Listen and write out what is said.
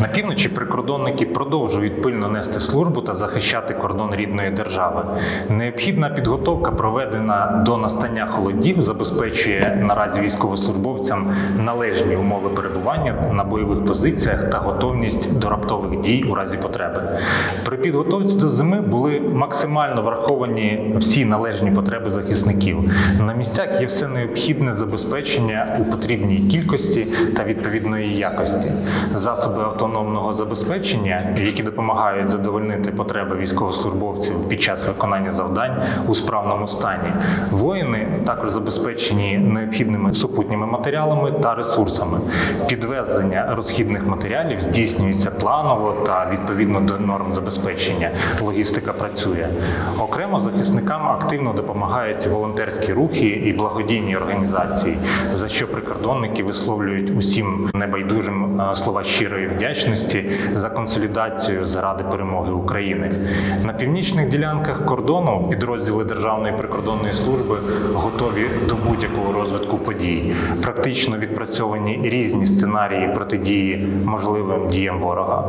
На півночі прикордонники продовжують пильно нести службу та захищати кордон рідної держави. Необхідна підготовка, проведена до настання холодів, забезпечує наразі військовослужбовцям належні умови перебування на бойових позиціях та готовність до раптових дій у разі потреби. При підготовці до зими були максимально враховані всі належні потреби захисників. На місцях є все необхідне забезпечення у потрібній кількості та відповідної якості. Засоби автономного забезпечення, які допомагають задовольнити потреби військовослужбовців під час виконання завдань у справному стані. Воїни також забезпечені необхідними супутніми матеріалами та ресурсами. Підвезення розхідних матеріалів здійснюється планово та відповідно до норм забезпечення. Логістика працює. Окремо захисникам активно допомагають волонтерські рухи і благодійні організації, за що прикордонники висловлюють усім небайдужим слова щирої вдячності за консолідацію заради перемоги України. На північних ділянках кордону підрозділи Державної прикордонної служби готові до будь-якого розвитку подій. Практично відпрацьовані різні сценарії протидії можливим діям ворога.